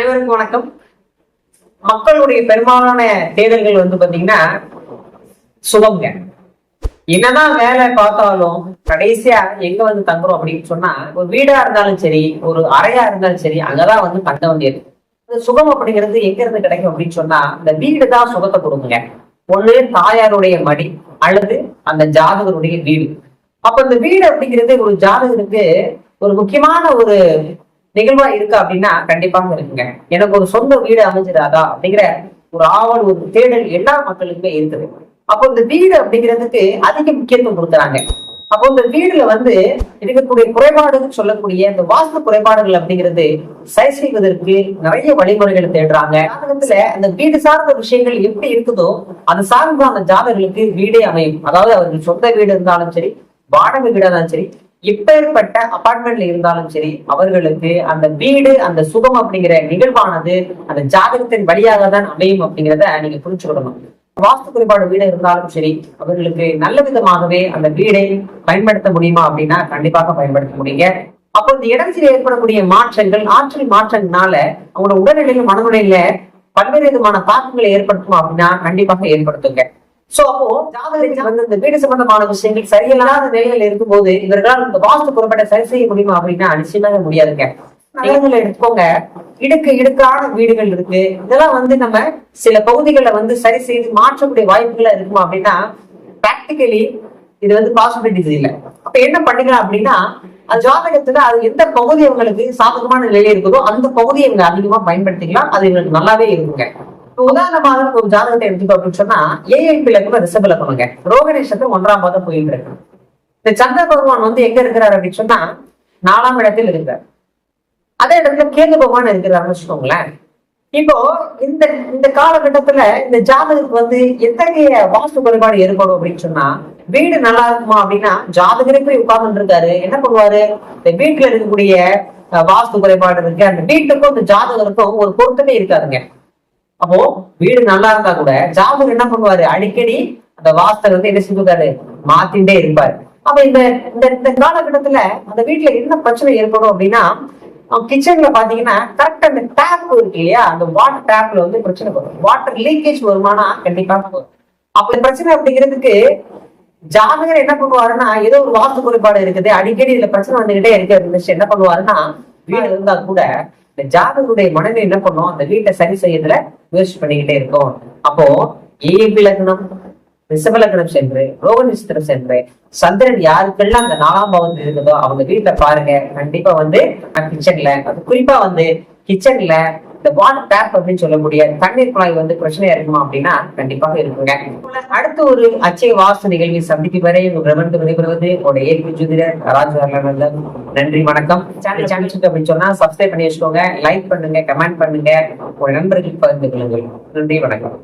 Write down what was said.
அனைவருக்கும் வணக்கம். மக்களுடைய பெரும்பாலான தேடல்கள் வந்து பாத்தீங்கன்னா சுகம்ங்க. என்னதான் வேலை பார்த்தாலும் கடைசியா எங்க வந்து தங்குறோம் அப்படின்னு சொன்னா ஒரு வீடா இருந்தாலும் சரி ஒரு அறையா இருந்தாலும் சரி அங்கதான் வந்து தங்க வேண்டியது. இந்த சுகம் அப்படிங்கிறது எங்க இருந்து கிடைக்கும் அப்படின்னு சொன்னா இந்த வீடு தான் சுகத்தை கொடுக்குங்க. ஒண்ணு தாயாருடைய மடி அல்லது அந்த ஜாதகருடைய வீடு. அப்ப இந்த வீடு அப்படிங்கிறது ஒரு ஜாதகருக்கு ஒரு முக்கியமான ஒரு நிகழ்வா இருக்கு அப்படின்னா கண்டிப்பாக இருக்குங்க. எனக்கு ஒரு சொந்த வீடு அமைஞ்சிடாதா அப்படிங்கிற ஒரு ஆவல் ஒரு தேடல் எல்லா மக்களுக்குமே இருக்குது. அப்போ இந்த வீடு அப்படிங்கிறதுக்கு அதிக முக்கியத்துவம் கொடுக்குறாங்க. அப்போ இந்த வீடுல வந்து இருக்கக்கூடிய குறைபாடுகள் சொல்லக்கூடிய இந்த வாஸ்து குறைபாடுகள் அப்படிங்கிறது சரி செய்வதற்கு நிறைய வழிமுறைகளை தேடுறாங்க. ஜாதகத்துல அந்த வீடு சார்ந்த விஷயங்கள் எப்படி இருக்குதோ அது சார்ந்த அந்த ஜாதகர்களுக்கு வீடே அமையும். அதாவது அவர்கள் சொந்த வீடு இருந்தாலும் சரி வாடகை வீடா இருந்தாலும் சரி எப்பேற்பட்ட அபார்ட்மெண்ட்ல இருந்தாலும் சரி அவர்களுக்கு அந்த வீடு அந்த சுகம் அப்படிங்கிற நிகழ்வானது அந்த ஜாதகத்தின் வழியாக தான் அமையும் அப்படிங்கிறத நீங்க புரிஞ்சுக்கணும். வாஸ்து குறைபாடு வீடு இருந்தாலும் சரி அவர்களுக்கு நல்ல விதமாகவே அந்த வீடை பயன்படுத்த முடியுமா அப்படின்னா கண்டிப்பாக பயன்படுத்த முடியுங்க. அப்போ இந்த இடத்தில் ஏற்படக்கூடிய மாற்றங்கள் ஆற்றல் மாற்றங்களால அவங்களோட உடல்நிலையில மனநிலையில பல்வேறு விதமான தாக்கங்களை ஏற்படுத்துமா அப்படின்னா கண்டிப்பாக ஏற்படுத்துங்க. சோ அப்போ ஜாதகத்தில் வந்து இந்த வீடு சம்பந்தமான விஷயங்கள் சரியில்லாத நிலையில் இருக்கும்போது இவர்களால் இந்த வாஸ்து குறைபாட்டை சரி செய்ய முடியுமா அப்படின்னா நிச்சயமாக முடியாதுங்க. நகரங்களை எடுத்துக்கோங்க. இடுக்கு இடுக்கான வீடுகள் இருக்கு. இதெல்லாம் வந்து நம்ம சில பகுதிகளை வந்து சரி செய்து மாற்றக்கூடிய வாய்ப்புகள் இருக்குமா அப்படின்னா பிராக்டிக்கலி இது வந்து பாசிபிலிட்டிஸ் இல்லை. அப்ப என்ன பண்ணிக்கலாம் அப்படின்னா அது ஜாதகத்துல அது எந்த பகுதி அவங்களுக்கு சாதகமான நிலையில இருக்குதோ அந்த பகுதியை இவங்க அதிகமா பயன்படுத்திக்கலாம். அது இவங்களுக்கு நல்லாவே இருக்குங்க. இப்போ உதாரணமாக ஒரு ஜாதகத்தை எடுத்துக்கோ அப்படின்னு சொன்னா ஏஐபி லக்கம் ரிசப லக்கணுங்க ரோகணேஷத்துக்கு ஒன்றாம் பாதம் போயிட்டு இருக்கு இந்த சந்திர பகவான் வந்து எங்க இருக்கிறார் அப்படின்னு சொன்னா நாலாம் இடத்தில் இருக்கிறார். அதே இடத்துல கேது பகவான் இருக்கிறாருன்னு வச்சுக்கோங்களேன். இப்போ இந்த இந்த காலகட்டத்துல இந்த ஜாதகத்துக்கு வந்து எத்தகைய வாஸ்து குறைபாடு ஏற்படும் அப்படின்னு சொன்னா வீடு நல்லா இருக்குமா அப்படின்னா ஜாதகரே போய் உட்கார்ந்துட்டு இருக்காரு என்ன பண்ணுவாரு? இந்த வீட்டுல இருக்கக்கூடிய வாஸ்து குறைபாடு இருக்கு. அந்த வீட்டுக்கும் இந்த ஜாதகருக்கும் ஒரு பொருத்தமே இருக்காதுங்க. அப்போ வீடு நல்லா இருந்தா கூட ஜாதகர் என்ன பண்ணுவாரு? அடிக்கடி அந்த வாஸ்தர் வந்து என்ன செஞ்சுக்காரு மாத்திட்டே இருப்பாரு. அப்ப இந்த இந்த இந்த காலகட்டத்துல அந்த வீட்டுல என்ன பிரச்சனை ஏற்படும் அப்படின்னா கிச்சன்ல பாத்தீங்கன்னா கரெக்ட் அந்த டேப் இருக்கு இல்லையா? அந்த வாட்டர் டேப்ல வந்து பிரச்சனை வரும். வாட்டர் லீக்கேஜ் வருமானா? கண்டிப்பா வரும். அப்ப பிரச்சனை அப்படிங்கிறதுக்கு ஜாதகர் என்ன பண்ணுவாருன்னா ஏதோ ஒரு வாஸ்து குறைபாடு இருக்குது. அடிக்கடி இதுல பிரச்சனை வந்துகிட்டே இருக்கு. அப்படின்னு என்ன பண்ணுவாருன்னா வீடு இருந்தா கூட இந்த ஜாதகருடைய மனநிலை என்ன பண்ணும்? அந்த வீட்டை சரி செய்யறதுல முயற்சி பண்ணிக்கிட்டே இருக்கும். அப்போ ஏபி லக்னம் ரிஷப லக்னம் சென்று ரோக நட்சத்திரம் சென்று சந்திரன் யாருக்கெல்லாம் அந்த நாலாம் பவன் இருக்குதோ அவங்க வீட்டை பாருங்க. கண்டிப்பா வந்து கிச்சன்ல அது குறிப்பா வந்து கிச்சன்ல இந்த வாட்டர் டேப் அப்படின்னு சொல்லக்கூடிய தண்ணீர் குழாய் வந்து பிரச்சனையா இருக்குமா அப்படின்னா கண்டிப்பாக இருக்குங்க. அடுத்து ஒரு அச்சய வாஸ்து நிகழ்வை சந்திக்கும் வரை உங்க பிரபந்து விடைபெறுவது உங்களோட ஏற்பு ஜோதிடர் ராஜ் நன்றி வணக்கம். சேனல் சேனல் அப்படின்னு சொன்னா சப்ஸ்கிரைப் பண்ணி வச்சுக்கோங்க. லைக் பண்ணுங்க கமெண்ட் பண்ணுங்க. உங்க நண்பர்களுக்கு பகிர்ந்து கொள்ளுங்கள். நன்றி வணக்கம்.